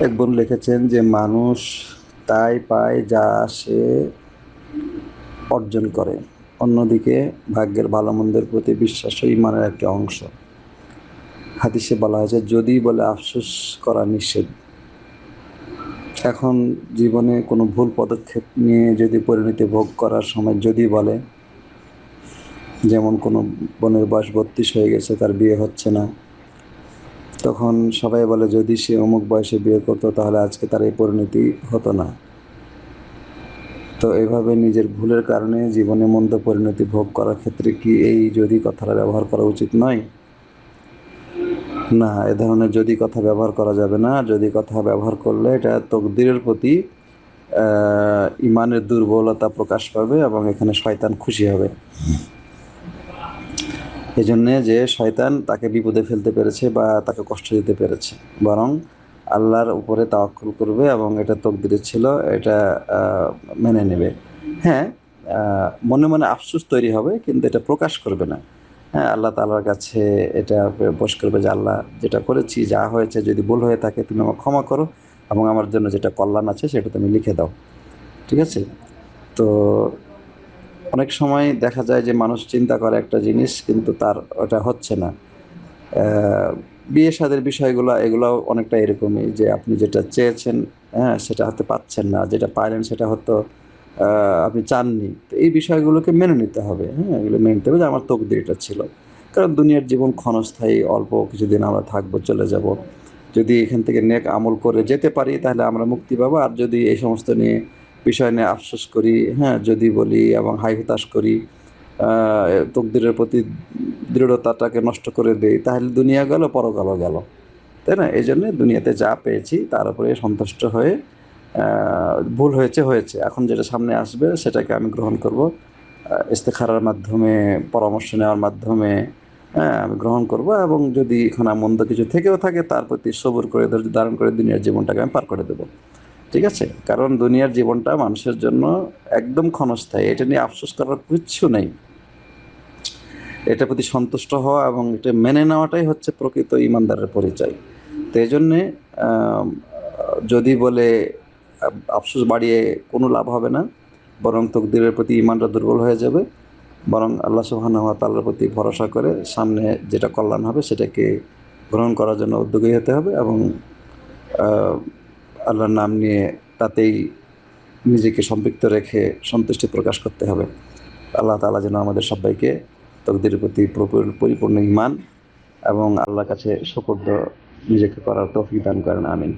এক বোন লিখেছেন যে, মানুষ তাই পায় যা সে অর্জন করে। অন্যদিকে, ভাগ্যের ভালো মন্দের প্রতি বিশ্বাস ইমানের একটি অংশ। হাদিসে বলা হয়েছে, যদি বলে আফসোস করা নিষেধ। এখন জীবনে কোনো ভুল পদক্ষেপ নিয়ে যদি পরিণতি ভোগ করার সময় যদি বলে, যেমন কোনো বোনের বয়স বত্রিশ হয়ে গেছে, তার বিয়ে হচ্ছে না তখন সবাই বলে, যদি সে অমুক বয়সে বিয়ে করতো, তাহলে আজকে তার এই পরিণতি হতো না। তো এভাবে নিজের ভুলের কারণে জীবনে মন্দ পরিণতি ভোগ করার ক্ষেত্রে কি এই যদি কথাটা ব্যবহার করা উচিত নয়? না, এ ধরনের যদি কথা ব্যবহার করা যাবে না। যদি কথা ব্যবহার করলে এটা তকদিরের প্রতি ইমানের দুর্বলতা প্রকাশ পাবে এবং এখানে শয়তান খুশি হবে। এই জন্যে যে শয়তান তাকে বিপদে ফেলতে পেরেছে বা তাকে কষ্ট দিতে পেরেছে। বরং আল্লাহর উপরে তাওয়াক্কুল করবে এবং এটা তকদিরে ছিল, এটা মেনে নেবে। হ্যাঁ মনে মনে আফসোস তৈরি হবে, কিন্তু এটা প্রকাশ করবে না। হ্যাঁ আল্লাহ তাআলার কাছে এটা বস করবে যে, আল্লাহ, যেটা করেছি, যা হয়েছে, যদি ভুল হয়ে থাকে, তুমি আমার ক্ষমা করো এবং আমার জন্য যেটা কল্যাণ আছে, সেটা তুমি লিখে দাও। ঠিক আছে? তো অনেক সময় দেখা যায় যে মানুষ চিন্তা করে একটা জিনিস, কিন্তু তার ওটা হচ্ছে না। বিয়ে সাদের বিষয়গুলো এগুলো অনেকটা এরকমই যে আপনি যেটা চেয়েছেন হ্যাঁ সেটা হতে পাচ্ছেন না, যেটা পাইলেন সেটা হয়তো আপনি চাননি। তো এই বিষয়গুলোকে মেনে নিতে হবে হ্যাঁ এগুলো মেনে নিতে হবে যে আমার তকদির এটা ছিল। কারণ দুনিয়ার জীবন ক্ষণস্থায়ী, অল্প কিছুদিন আমরা থাকব, চলে যাব। যদি এখান থেকে নেক আমল করে যেতে পারি, তাহলে আমরা মুক্তি পাবো। আর যদি এই সমস্ত নিয়ে বিষয় নিয়ে আফসোস করি হ্যাঁ যদি বলি এবং হাই হতাশ করি তকদিরের প্রতি দৃঢ়তাটাকে নষ্ট করে দেই, তাহলে দুনিয়া গেল, পরকালও গেল। তাই না? এই জন্যে দুনিয়াতে যা পেয়েছি তার উপরে সন্তুষ্ট হয়ে ভুল হয়েছে হয়েছে। এখন যেটা সামনে আসবে সেটাকে আমি গ্রহণ করব ইস্তেখারার মাধ্যমে, পরামর্শ নেওয়ার মাধ্যমে হ্যাঁ আমি গ্রহণ করব এবং যদি এখানে মন্দ কিছু থেকেও থাকে তার প্রতি সবুর করে, ধৈর্য ধারণ করে দুনিয়ার জীবনটাকে আমি পার করে দেবো। ঠিক আছে? কারণ দুনিয়ার জীবনটা মানুষের জন্য একদম ক্ষণস্থায়ী। এটা নিয়ে আফসোস করার কিচ্ছু নেই। এটার প্রতি সন্তুষ্ট হওয়া এবং এটা মেনে নেওয়াটাই হচ্ছে প্রকৃত ইমানদারের পরিচয়। তো এই জন্যে যদি বলে আফসোস বাড়িয়ে কোনো লাভ হবে না, বরং তকদিরের প্রতি ইমানটা দুর্বল হয়ে যাবে, বরং আল্লাহ সুবহানাহু ওয়া তাআলার প্রতি ভরসা করে সামনে যেটা কল্যাণ হবে সেটাকে গ্রহণ করার জন্য উদ্যোগী হতে হবে এবং আল্লাহর নাম নিয়ে তাতেই নিজেকে সম্পৃক্ত রেখে সন্তুষ্টি প্রকাশ করতে হবে। আল্লাহ তালা যেন আমাদের সবাইকে তকদের প্রতি পরিপূর্ণ ইমান এবং আল্লাহর কাছে সকর্দ নিজেকে করার তৌফিক দান করেন, আমিন।